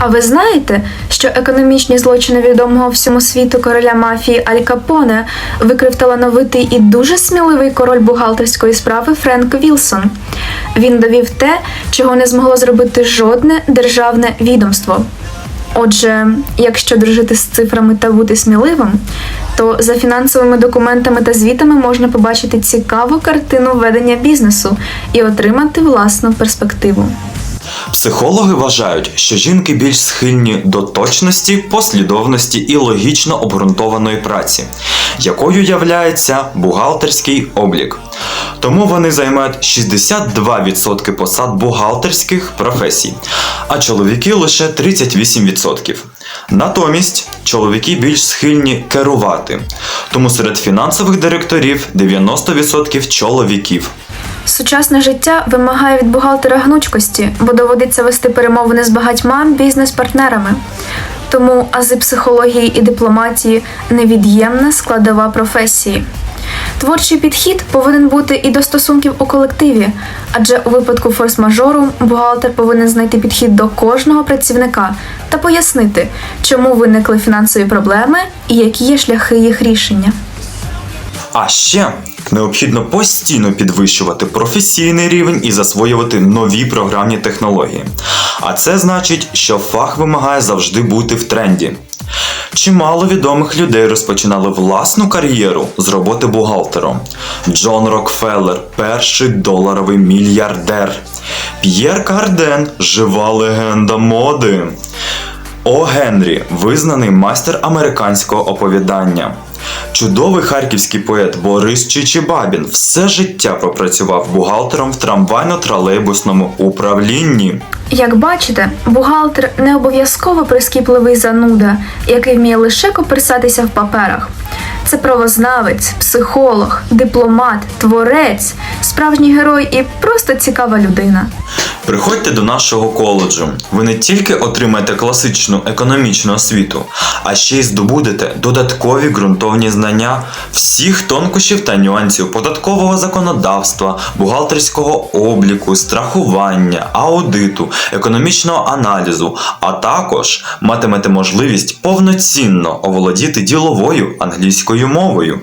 А ви знаєте, що економічні злочини відомого всьому світу короля мафії Аль Капоне викрив талановитий і дуже сміливий король бухгалтерської справи Френк Вілсон. Він довів те, чого не змогло зробити жодне державне відомство. Отже, якщо дружити з цифрами та бути сміливим, то за фінансовими документами та звітами можна побачити цікаву картину ведення бізнесу і отримати власну перспективу. Психологи вважають, що жінки більш схильні до точності, послідовності і логічно обґрунтованої праці, якою являється бухгалтерський облік. Тому вони займають 62% посад бухгалтерських професій, а чоловіки лише 38%. Натомість чоловіки більш схильні керувати, тому серед фінансових директорів 90% чоловіків. Сучасне життя вимагає від бухгалтера гнучкості, бо доводиться вести перемовини з багатьма бізнес-партнерами. Тому ази психології і дипломатії невід'ємна складова професії. Творчий підхід повинен бути і до стосунків у колективі, адже у випадку форс-мажору бухгалтер повинен знайти підхід до кожного працівника та пояснити, чому виникли фінансові проблеми і які є шляхи їх рішення. А ще необхідно постійно підвищувати професійний рівень і засвоювати нові програмні технології. А це значить, що фах вимагає завжди бути в тренді. Чимало відомих людей розпочинали власну кар'єру з роботи бухгалтером. Джон Рокфеллер перший доларовий мільярдер. П'єр Карден жива легенда моди. О Генрі визнаний майстер американського оповідання. Чудовий харківський поет Борис Чичибабін все життя пропрацював бухгалтером в трамвайно-тролейбусному управлінні. Як бачите, бухгалтер не обов'язково прискіпливий зануда, який вміє лише коперсатися в паперах. Це правознавець, психолог, дипломат, творець, справжній герой і просто цікава людина. Приходьте до нашого коледжу. Ви не тільки отримаєте класичну економічну освіту, а ще й здобудете додаткові ґрунтовні знання всіх тонкощів та нюансів податкового законодавства, бухгалтерського обліку, страхування, аудиту, економічного аналізу, а також матимете можливість повноцінно оволодіти діловою англійською мовою.